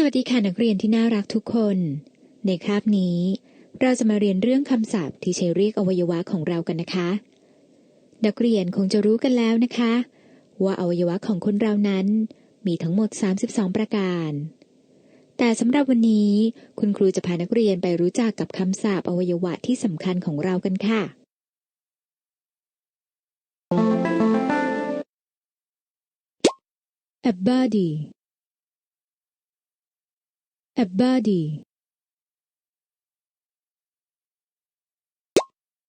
สวัสดีค่ะนักเรียนที่น่ารักทุกคน ในคาบนี้ เราจะมาเรียนเรื่องคำศัพท์ที่ใช้เรียกอวัยวะของเรากันนะคะ นักเรียนคงจะรู้กันแล้วนะคะ ว่าอวัยวะของคนเรานั้น มีทั้งหมด 32 ประการ แต่สำหรับวันนี้ คุณครูจะพานักเรียนไปรู้จักกับคำศัพท์อวัยวะที่สำคัญของเรากันค่ะ a body a body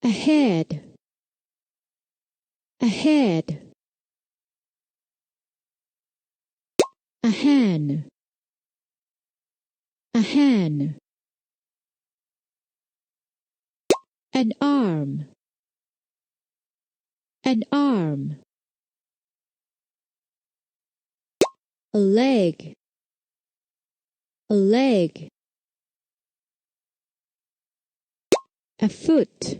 a head a head a hand a hand an arm. An arm. A leg a leg. A foot.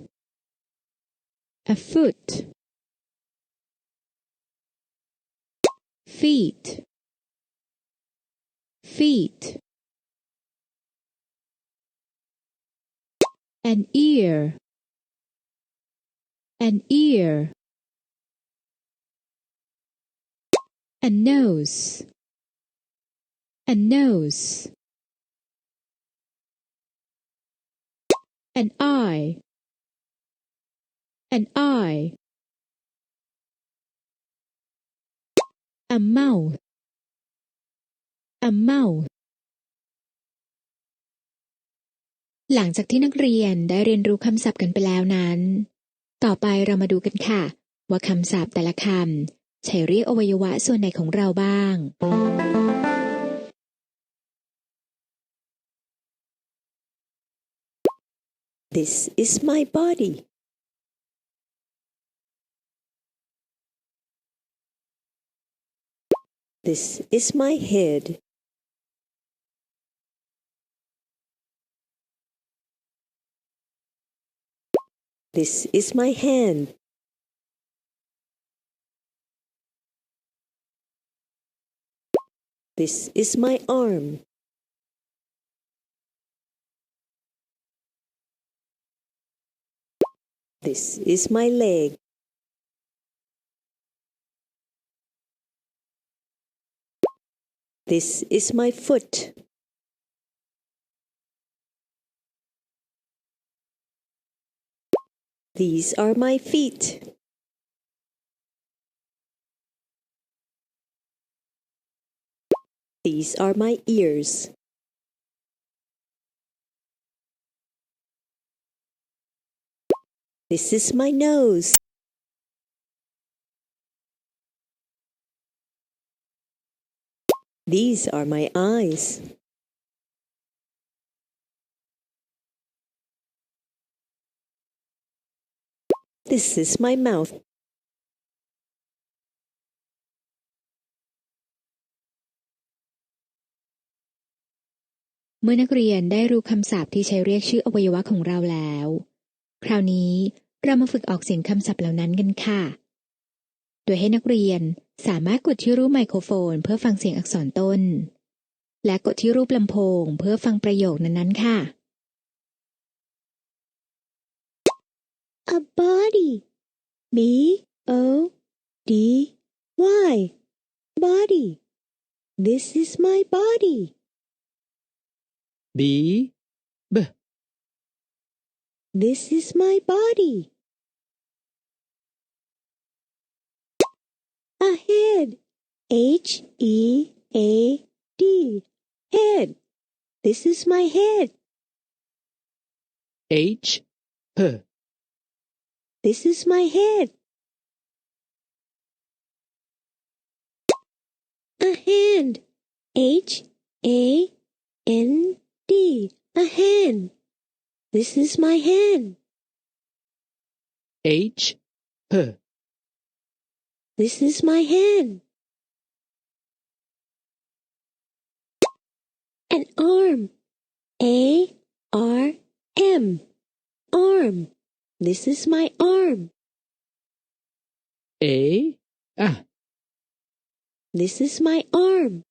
A foot. Feet. Feet. An ear. An ear. A nose. A nose an eye an eye a mouth a mouth หลังจากที่นักเรียนได้เรียนรู้คำศัพท์กันไปแล้วนั้น ต่อไปเรามาดูกันค่ะ ว่าคำศัพท์แต่ละคำใช้เรียกอวัยวะส่วนไหนของเราบ้าง This is my body. This is my head. This is my hand. This is my arm. This is my leg. This is my foot. These are my feet. These are my ears. This is my nose. These are my eyes. This is my mouth.เมื่อนักเรียนได้รู้คำศัพท์ที่ใช้เรียกชื่ออวัยวะของเราแล้ว คราวนี้เรามาฝึกออกเสียงคำศัพท์เหล่านั้นกันค่ะ โดยให้นักเรียนสามารถกดที่รูปไมโครโฟน เพื่อฟังเสียงอักษรต้น และกดที่รูปลำโพง เพื่อฟังประโยคนั้นๆค่ะ A body. B O D Y. Body. This is my body. B B This is my body. A head. H E A D. Head. This is my head. H H This is my head. A hand. H A N D. A hand. This is my hand. H H This is my hand. An arm. A R M. Arm. This is my arm. A ah This is my arm.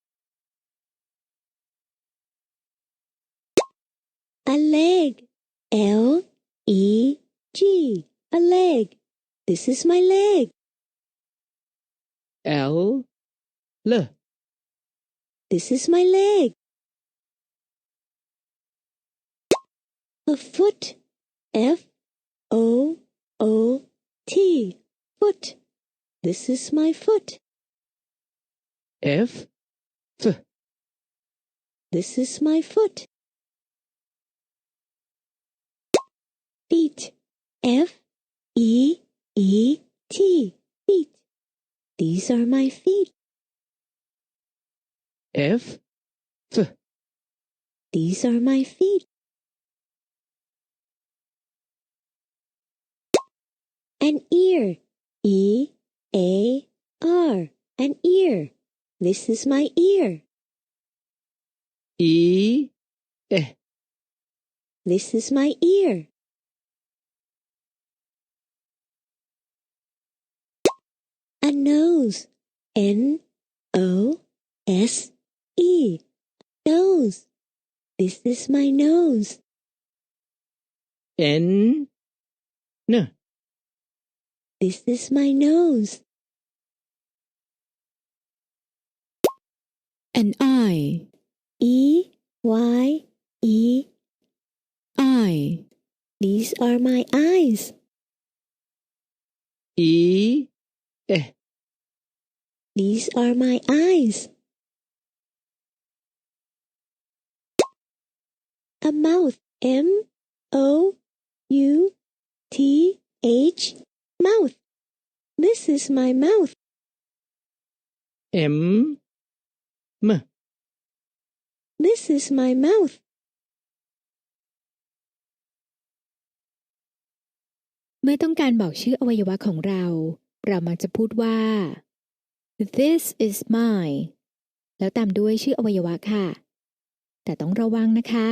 a leg. L E G, a leg. This is my leg. L L This is my leg. A foot. F O O T, foot. This is my foot. F F This is my foot. Feet. F E E T. Feet. These are my feet. F F These are my feet. An ear. E A R. An ear. This is my ear. E E This is my ear. Nose. N O S E. Nose. This is my nose. N N This is my nose. an eye E Y E. eye These are my eyes. E E These are my eyes. A mouth. M O U T H. Mouth. This is my mouth. M M This is my mouth. เมื่อต้องการบอกชื่ออวัยวะของเรา เรามักจะพูดว่า this is mine แล้วตามด้วยชื่ออวัยวะค่ะ แต่ต้องระวังนะคะ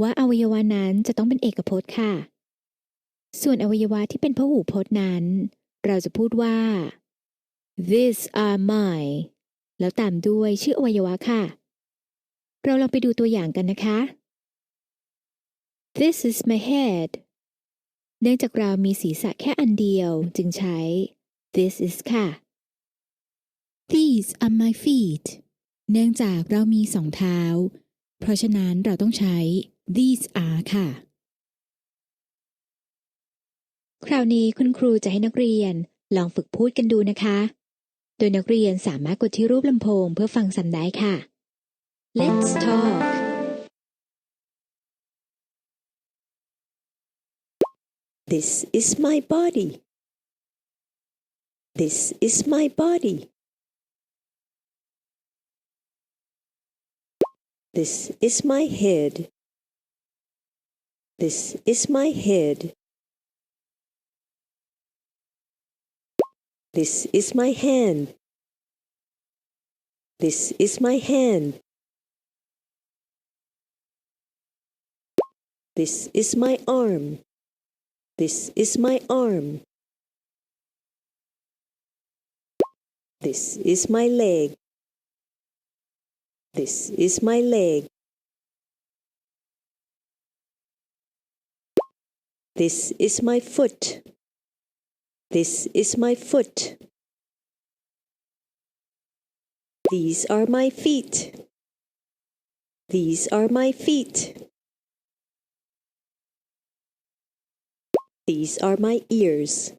ว่าอวัยวะนั้นจะต้องเป็นเอกพจน์ค่ะ ส่วนอวัยวะที่เป็นพหูพจน์นั้น เราจะพูดว่า these are mine แล้วตามด้วยชื่ออวัยวะค่ะ เราลองไปดูตัวอย่างกันนะคะ this is my head เนื่องจากเรามีศีรษะแค่อันเดียวจึงใช้ this is ค่ะ these are my feet เนื่องจากเรามีสองเท้า เพราะฉะนั้นเราต้องใช้ these are ค่ะ คราวนี้คุณครูจะให้นักเรียนลองฝึกพูดกันดูนะคะ โดยนักเรียนสามารถกดที่รูปลำโพงเพื่อฟังซ้ำได้ค่ะ Let's talk This is my body. This is my body. This is my head. This is my head. This is my hand. This is my hand. This is my arm. This is my arm. This is my leg. This is my leg. This is my foot. This is my foot. These are my feet. These are my feet. These are my ears.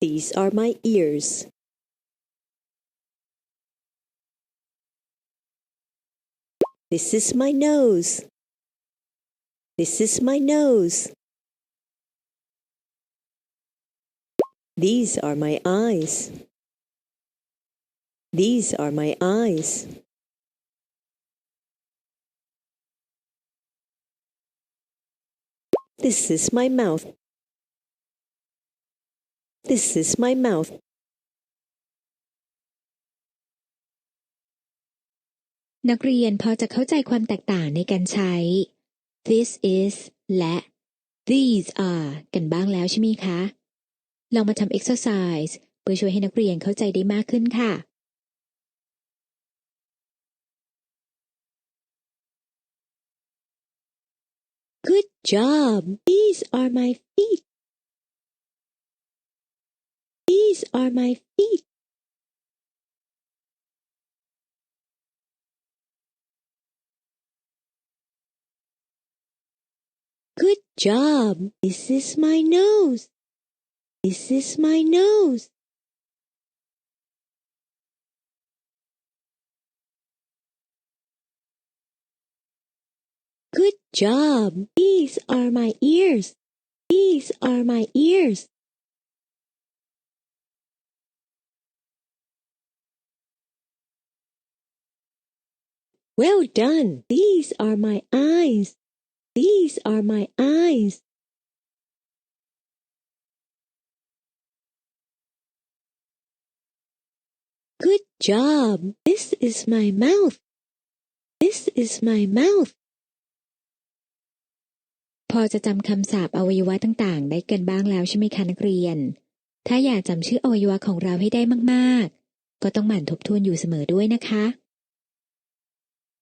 These are my ears. This is my nose. This is my nose. These are my eyes. These are my eyes. This is my mouth. This is my mouth. นักเรียนพอจะเข้าใจความแตกต่างในการใช้ this is และ these are กันบ้างแล้วใช่ไหมคะ ลองมาทำ exercise เพื่อช่วยให้นักเรียนเข้าใจได้มากขึ้นค่ะ Good job. These are my feet. These are my feet. Job. This is my nose. This is my nose. Good job. These are my ears. These are my ears. Well done. These are my eyes. These are my eyes. Good job. This is my mouth. This is my mouth. พอจะจำคำศัพท์อวัยวะต่างๆ ได้กันบ้างแล้วใช่ไหมคะนักเรียน ถ้าอยากจำชื่ออวัยวะของเราให้ได้มากๆ ก็ต้องหมั่นทบทวนอยู่เสมอด้วยนะคะ